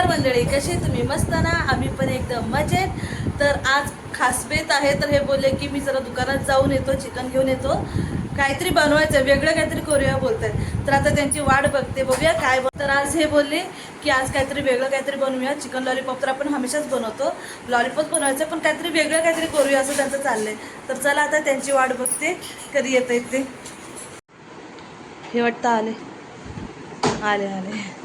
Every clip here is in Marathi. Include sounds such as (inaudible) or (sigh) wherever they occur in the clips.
नमस्कार मंडळी कशी तुम्ही? मस्त ना? आम्ही पण एकदम मजेत. तर आज खासबेत आहे तर हे बोलले की मी जरा दुकानात जाऊन येतो चिकन घेऊन येतो. काहीतरी बनवायचं वेगळं काहीतरी करूया बोलतात तर आता त्यांची वाट बघते बघूया काय बन- तर आज हे बोलले की आज काहीतरी वेगळं काहीतरी बनवूया. चिकन लॉलीपॉप तर आपण हमेशाच बनवतो. लॉलीपॉप बनवायचं पण काहीतरी वेगळं काहीतरी करूया असं त्यांचं चाललंय. तर चला आता त्यांची वाट बघते कधी येत ते. हे वाटतं आले. आले आले.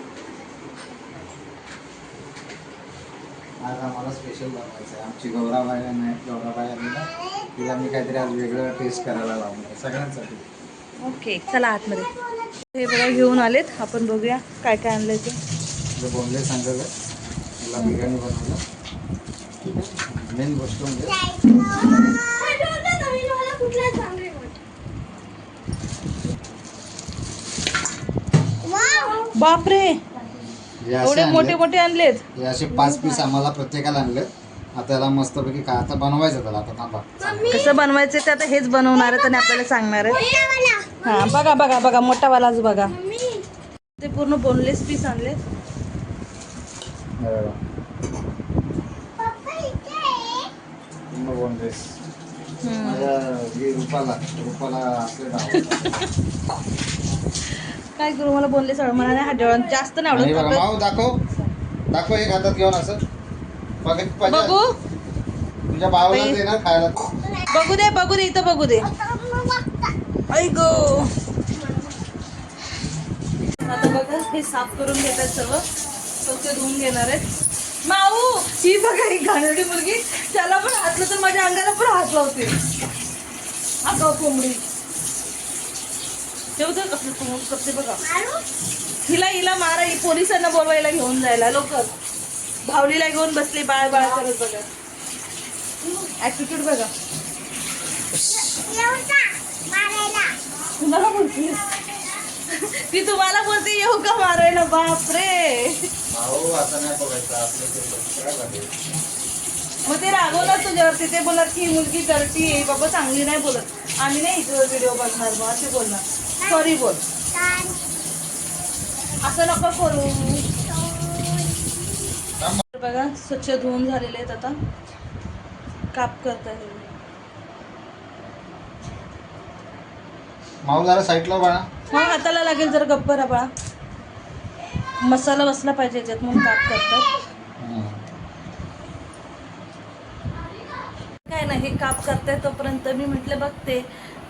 आज आम्हाला स्पेशल बनवायचं आहे आमची गौराबाई नाही गौराबाई आली ना तिला मी काहीतरी आज वेगळं टेस्ट करायला लावणार आहे. सगळ्यांसाठी. ओके चला आतमध्ये. हे बघा घेऊन आलेत. आपण बघूया काय काय आणलंय ते. जे बोंबले सांगितलं मला बिर्याणी बनवलं. मेन गोष्ट म्हणजे बापरे! एवढे मोठे. मोठे आणलेत. हे असे पाच पीस आम्हाला प्रत्येकाला आणले. आता याला मस्तपैकी का आता बनवायचं त्याला आता थांबा. कसं बनवायचं ते आता हेच बनवणार आहेत आणि आपल्याला सांगणार आहेत हा बघा बघा बघा मोठावालाच बघा. ते पूर्ण बोनलेस पीस आणले. माझ्या ही रुपाला रुपाला असले (laughs) काय करू मला बोनलेस आवड मला नाही हाडवण जास्त नाही आवडत माऊ दाखव. दाखव एक हातात घेऊन असं. बघ तुझ्या भावाला बाई. देणार खायला. बघू दे बघू दे इथं बघू दे. ऐ गो. आता बघा हे साफ करून घेतात सर्व. फक्त धुवून घेणार आहेत. माऊ ही बघा ही घाणेरडी मुलगी. त्याला पण हातलं तर माझ्या अंगाला पण हात लावते. अगं कोंबडी. ठेवतो कसं कोंबडी करते बघा. हिला हिला मारा ही पोलिसांना बोलवायला घेऊन जायला लवकर. भावलीला घेऊन बसले बाळ बाळ करत बघा. ऍटिट्यूड बघा. तुम्हाला बोलते. ती तुम्हाला बोलते येऊ का मारायला? बापरे. मग ते रागवणार तुझ्यावरती ते बोलत की मुलगी करती आहे बाबा चांगली नाही बोलत. आम्ही नाही इथं व्हिडिओ बघणार बा असे बोलणार. सॉरी बोल. असं नको करू बघा स्वच्छ धुवून झालेले आहेत आता. काप करता येईल माऊ जरा साईडला बाळा. हा हाताला लागेल जर गप्प राहा बाळा. मसाला बसला पाहिजे याच्यात म्हणून काप करतात. काय नाही हे काप करताय तोपर्यंत मी म्हटलं बघते.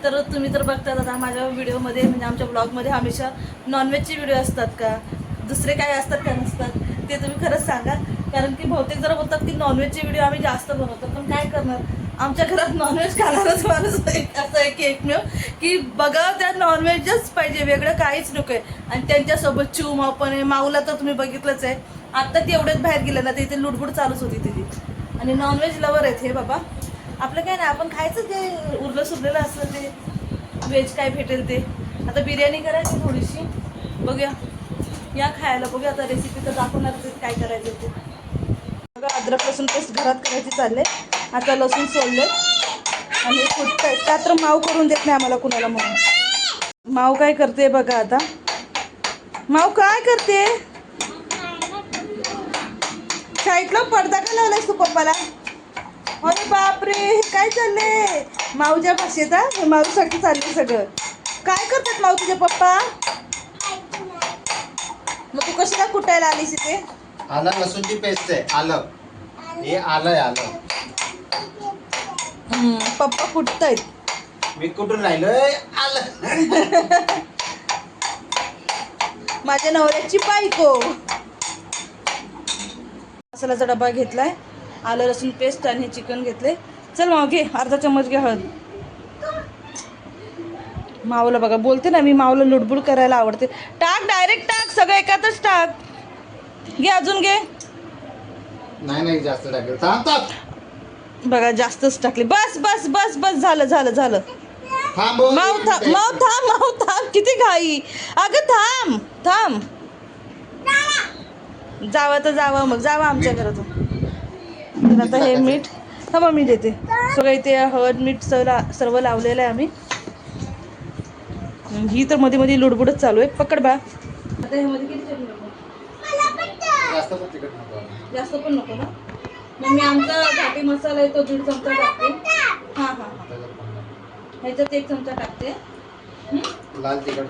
तर तुम्ही तर बघतात आता माझ्या व्हिडिओमध्ये म्हणजे आमच्या ब्लॉगमध्ये हमेशा नॉनव्हेजचे व्हिडिओ असतात का? दुसरे काय असतात का नसतात? ते तुम्ही खरंच सांगा. कारण की बहुतेक जरा बोलतात की नॉनव्हेजचे व्हिडिओ आम्ही जास्त बनवतो. पण काय करणार? आमच्या घरात नॉनव्हेज खाणारच माणूस असं एक एकमेव की बघा त्या नॉनव्हेजच पाहिजे. वेगळं काहीच नको आहे. आणि त्यांच्यासोबत चिव माव पण आहे. माऊला तर तुम्ही बघितलंच आहे. आत्ता ती एवढ्याच बाहेर गेलं ना तिथे लुडबुड चालूच होती तिथे. आणि नॉनव्हेज लवर आहेत हे बाबा. आपलं काय नाही आपण खायचं ते उरलं सुरलेलं असलं ते. व्हेज काय भेटेल ते. आता बिर्याणी करायची थोडीशी. बघूया. या खायला बघूया आता रेसिपी तर दाखवणार काय करायचं ते. बघा अद्रक लसूण पेस्ट घरात करायची चालले. आता लसूण सोडले आणि हे तर माव करून देत नाही आम्हाला कुणाला म्हणून. माव काय करते बघा आता. माव काय करते? साईडला पडदा का लावलायस तू पप्पाला? अरे बापरे हे काय चाललंय? माऊच्या भाषेत हा? हे माऊसाठी चाललंय सगळं. काय करतात माऊ तुझे पप्पा? मग तू कशाला कुटायला आलीस इथे? आलं लसूणची पेस्ट आहे आलं. हे आलं आहे आलं. हम्म, पप्पा कुटतायत. मी कुठून राहिलोय? आलं. (laughs) माझ्या नवऱ्याची बायको. मसाल्याचा डबा घेतलाय. आलं लसूण पेस्ट आणि चिकन घेतले. चल माव घे अर्धा चम्मच घे हळद. मावला बघा बोलते ना मी मावला लुडबुड करायला आवडते. टाक डायरेक्ट टाक सगळं एकातच टाक. घे अजून घे. नाही नाही जास्त टाकेल. बघा जास्तच टाकले. बस बस बस बस झालं झालं झालं. हो. माव थांब माव थांब माव थांब. किती घाई. अगं थांब थांब. जावं तर जावं मग जावं आमच्या घरातून. तर आता हे मीठ थांबा मी देते. सगळं इथे हळद मीठ सर्व सर्व लावलेलं आहे आम्ही. ही तर मध्ये मध्ये लुडबुडच चालू आहे. पकड बा. आता हे मध्ये किती चटणी? जास्त पण नको आहे. जास्त पण नको ना? मग मी आमचा घाटी मसाला आहे तो दीड चमचा टाकते. हां हां हां. ह्याच्यात एक चमचा टाकते? लाल तिखट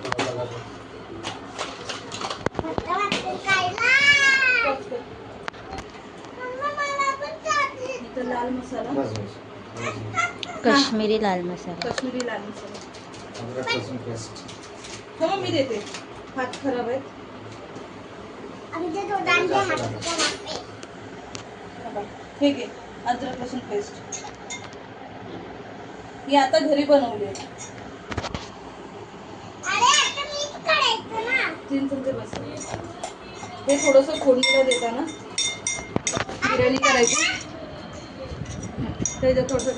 लाल मसाला. बस बस. बस. काश्मीरी लाल मसाला. काश्मीरी लाल मसाला. अद्रक लसूण पेस्ट हो मग मी देते. हात खराब आहेत. हे घे अद्रक लसूण पेस्ट ही आता घरी बनवली आहे. तीन चमचे बस. हे थोडंसं फोडणीला देताना बिर्याणी करायची. त्याच्यात थोडंसं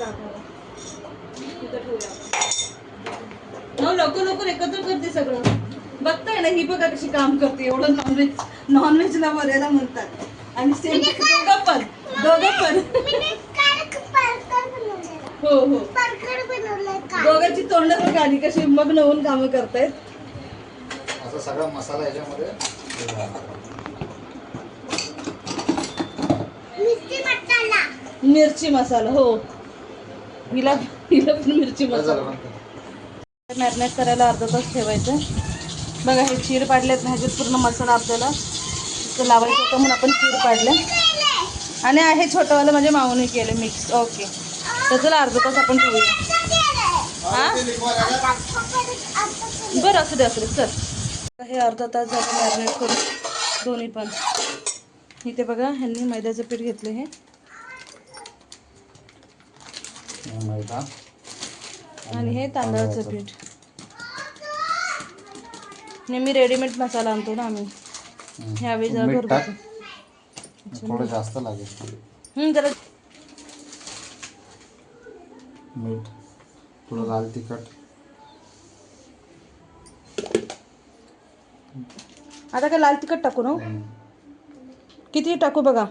तिथं ठेवूया. हो लवकर लवकर एकत्र करते सगळं. बघताय ना ही बघा कशी काम करते. एवढं नॉनव्हेज नॉनव्हेजला बऱ्याला म्हणतात. आणि सेम दोघं पण दोघं पण. हो हो. दोघांची तोंड बघा आणि कशी मग्न होऊन कामं करतायत. असा सगळा मसाला याच्यामध्ये. मिरची मसाला हो. हिला हिला पण मिरची मसाला. मॅरिनेट करायला अर्धा तास ठेवायचं. बघा हे चीर पाडलेत ना ह्याच्यात पूर्ण मसाला आपल्याला लावायचं होतं म्हणून आपण चीर पाडले. आणि हे छोटंवालं माझ्या माऊने केलं मिक्स ओके तर चला अर्धा तास आपण ठेवूया. हा? बरं असू दे असू दे चल. हे अर्धा तास झालं मॅरिनेट करून दोन्ही पण. इथे बघा ह्यांनी मैद्याचं पीठ घेतलं हे. हे मैदा आणि हे तांदळाचं पीठ. नेहमी रेडीमेड मसाला आणतो ना आम्ही. ह्यावेळी जरा. घरगुती थोडं जास्त लागेल जरा मीठ थोडं लाल तिखट. आता काय लाल तिखट टाकू ना. किती टाकू बघा.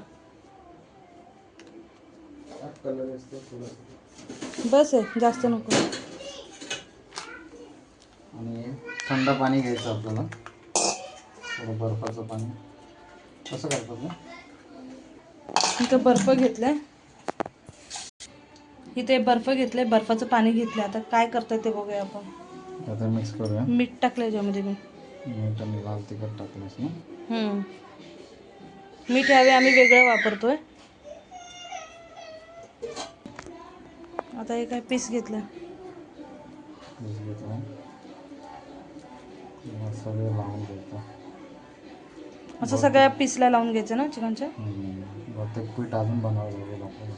बस आहे जास्त नको. आणि थंड पाणी घ्यायचं आपल्याला. थोडं बर्फाचं पाणी. कसं करतात ना इथं बर्फ घेतलाय. इथे बर्फ घेतलाय बर्फाचं पाणी घेतलंय. आता काय करताय ते बघूया आपण. आता मिक्स करूया. मीठ टाकलं याच्यामध्ये मी. मीठ आणि लाल तिखट ना. मीठ यावे आम्ही वेगळं वापरतोय. आता हे काय पीस घेतलं. मीठ घेतो. किंवा सगळे लावून घ्यायचं असं सगळ्या पीसला लावून घ्यायचं ना चिकनच्या. बहुतेक पीठ अजून बनावं लागेल आपल्याला.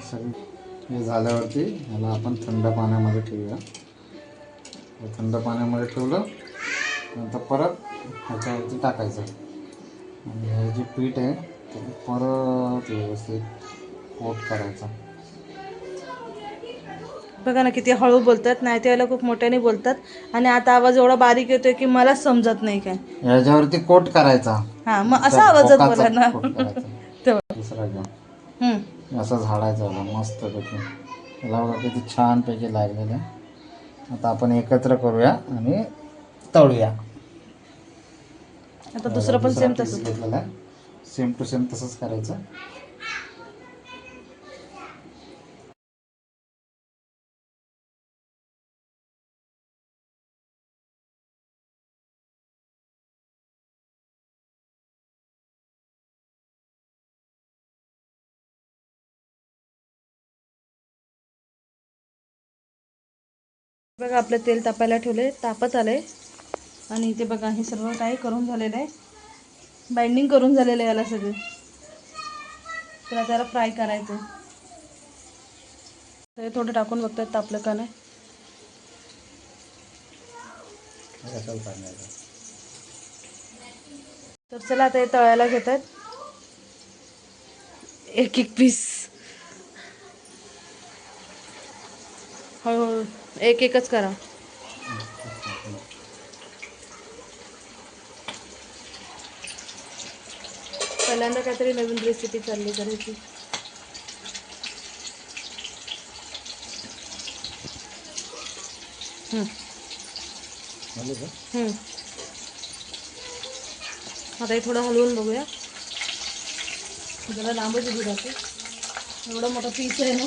सगळं हे झाल्यावरती ह्याला आपण थंड पाण्यामध्ये ठेवूया. थंड पाण्यामध्ये ठेवलं नंतर परत ह्याच्यावरती टाकायचं. आणि हे जे पीठ आहे ते परत व्यवस्थित कोट करायचं. बघा ना किती हळू बोलतात नाही त्यावेळेला खूप मोठ्याने बोलतात आणि आता आवाज एवढा बारीक येतोय की मलाच समजत नाही काय. याच्यावरती कोट करायचा. हा मग असा आवाजात बोला कोकाचा ना. (laughs) दुसरा घेऊन. असं झाडायचं याला मस्तपैकी याला बघा किती छानपैकी लागलेलं आहे. आता आपण एकत्र करूया आणि तळूया. आता दुसरं पण सेम piece तसं घेतलेला आहे. सेम टू सेम तसंच करायचं. बघा आपलं तेल तापायला ठेवले तापत आले आणि इथे बघा हे सर्व काही करून झालेलं आहे. बाइंडिंग करून झालेलं आहे याला सगळं. त्याला त्याला फ्राय करायचं. तर थोडं टाकून बघतात तापलं का नाही. तर चला आता हे तळायला घेतात. एक एक पीस एक एकच करा. पहिल्यांदा काहीतरी नवीन रेसिपी चालली करायची. आता हे थोडं हलवून बघूया. जरा लांबच उभी राहते. एवढा मोठा पीस आहे ना.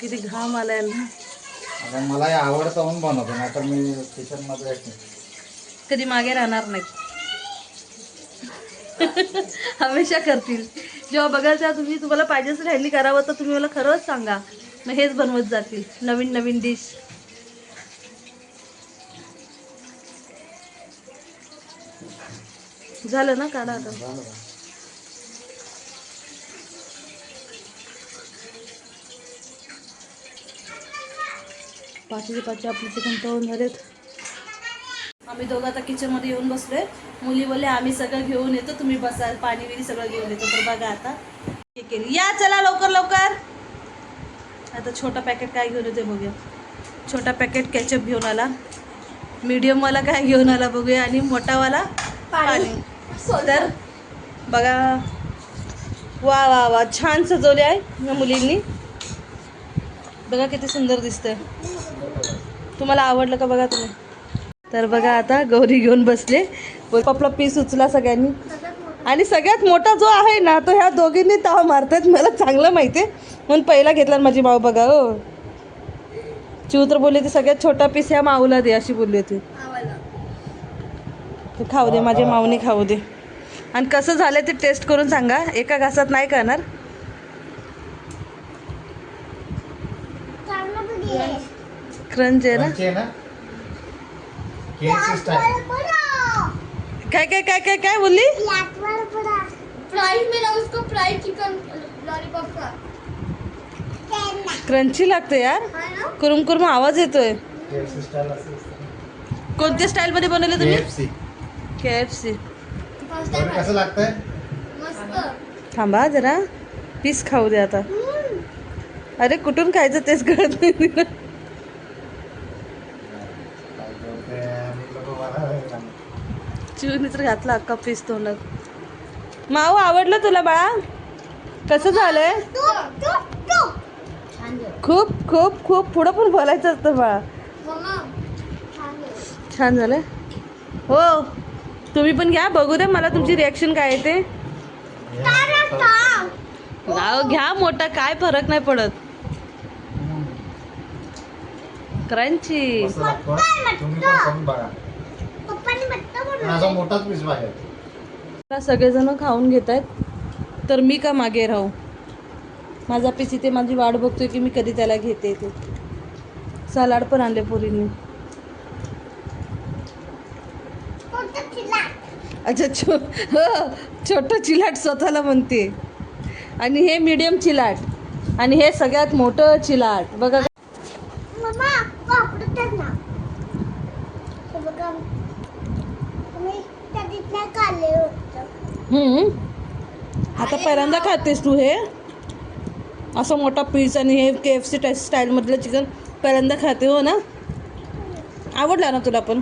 किती घाम आलाय ना. मला हे आवडतं म्हणून बनवतो नाही तर मी किचनमध्ये येत नाही. कधी मागे राहणार नाहीत हमेशा करतील. जेव्हा बघाल तेव्हा तुम्ही तुम्हाला पाहिजे असेल हँडी करावं तर तुम्ही मला खरंच सांगा. मग हेच बनवत जातील नवीन नवीन डिश झालं ना काढा आता. झालं का? पाचशे पाचशे आपले चिकन तळून झालेत. आम्ही दोघं आता किचनमध्ये येऊन बसलोय. मुली बोलले आम्ही सगळं घेऊन येतो तुम्ही बसाल पाणी बिणी सगळं घेऊन येतो. तर बघा आता. हे केली. या चला लवकर लवकर. आता छोटा पॅकेट काय घेऊन येते बघूया. छोटा पॅकेट कॅचअप घेऊन आला. मीडियमवाला काय घेऊन आला बघूया आणि मोठावाला पाणी. तर बघा. वा वा वा. छान सजवले आहे या मुलींनी. बघा किती सुंदर दिसतंय. तुम्हाला आवडलं का बघा तुम्ही? तर बघा आता गौरी घेऊन बसले. व आपला पीस उचला सगळ्यांनी. आणि सगळ्यात मोठा जो आहे ना तो ह्या दोघींनी ताव मारतात मला चांगलं माहिती आहे म्हणून पहिला घेतला माझी माऊ बघा हो. चिव तर बोलली होती सगळ्यात छोटा पीस ह्या माऊला दे अशी बोलली होती. खाऊ दे माझ्या माऊने खाऊ दे. आणि कसं झालं ते टेस्ट करून सांगा. एका घासात नाही करणार. क्रंच आहे ना? काय काय काय काय काय बोलली? क्रंची लागते यार. कुरुम कुरुम आवाज येतोय. कोणत्या स्टाईल मध्ये बनवले तुम्ही? K F C. कसं लागतंय? मस्त. थांबा जरा. पीस खाऊ दे आता. अरे कुठून खायचं तेच कळत नाही तिला. चिवनी तर घातला अख्खा पीस तोंडात. माऊ आवडलं तुला बाळा? कसं झालंय? खूप खूप खूप. पुढं पण बोलायचं असतं बाळा. मम्मा छान झालंय. हो. तुम्ही पण घ्या बघू दे मला तुमची रिॲक्शन काय येते घ्या मोठा काय फरक नाही पडत. क्रंची. मला सगळेजण खाऊन घेत आहेत. तर मी का मागे राहू? माझा पीस इथे माझी वाट बघतोय की मी कधी त्याला घेते ते. सलाड पण आणले पोरींनी कोणतं चिल्ला अच्छा छो हो छोटं चिलाट स्वतःला म्हणते. आणि हे मीडियम चिलाट. आणि हे सगळ्यात मोठं चिलाट. बघा. आता पहिल्यांदा खातेस तू हे? असं मोठा पीस आणि हे के एफ सी स्टाईलमधलं चिकन पहिल्यांदा खाते हो ना? आवडला ना तुला पण?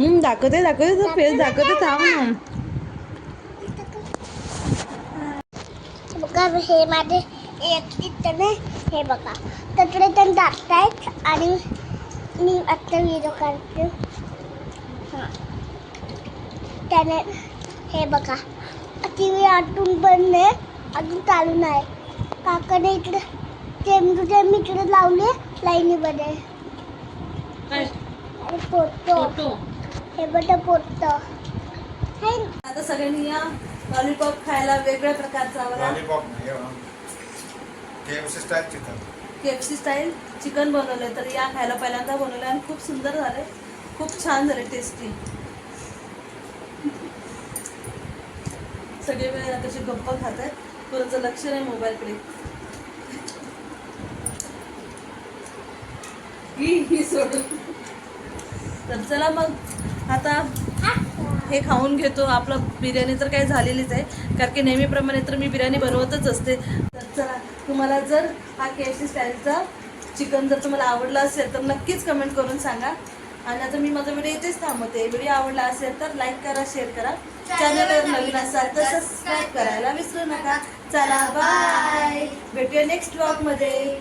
दाखवते दाखवते तर फेस दाखवते थांब ना. बघा हे माझे हे बघा. तकडे पण टाकतायत आणि मी आत्ता व्हिडिओ काढते. हां. त्याने हे बघा. टी व्ही आतून बनले अजून चालू नाही. काकाने इकडे चेंबूचे मी इकडे लावले लाईनीमध्ये. फोटो. हे बघा पोटतो हे आता सगळ्यांनी या लॉलीपॉप खायला वेगळ्या प्रकारचा बघा lollipop K F C style chicken KFC style chicken बनवलंय. तर या खायला पहिल्यांदा बनवलंय आणि खूप सुंदर झालंय. खूप छान झाले टेस्टी सगळे वेळ कसे गप्प खात आहेत कोणाचं लक्ष नाही मोबाईलकडे. ही ही सोडून. तर चला मग. आता हे खाऊन घेतो. आपलं बिर्याणी तर काही झालेलीच आहे. कारण की नेहमीप्रमाणे तर मी बिर्याणी बनवतच असते. तर चला तुम्हाला जर हा के एफ स्टाईलचा चिकन जर तुम्हाला आवडला असेल तर नक्कीच कमेंट करून सांगा. आणि आता मी माझा व्हिडिओ इथेच थांबवते. व्हिडिओ आवडला असेल तर लाईक करा शेअर करा. चॅनलवर नवीन असाल तर सबस्क्राईब करायला विसरू नका. चला बाय भेटूया नेक्स्ट ब्लॉगमध्ये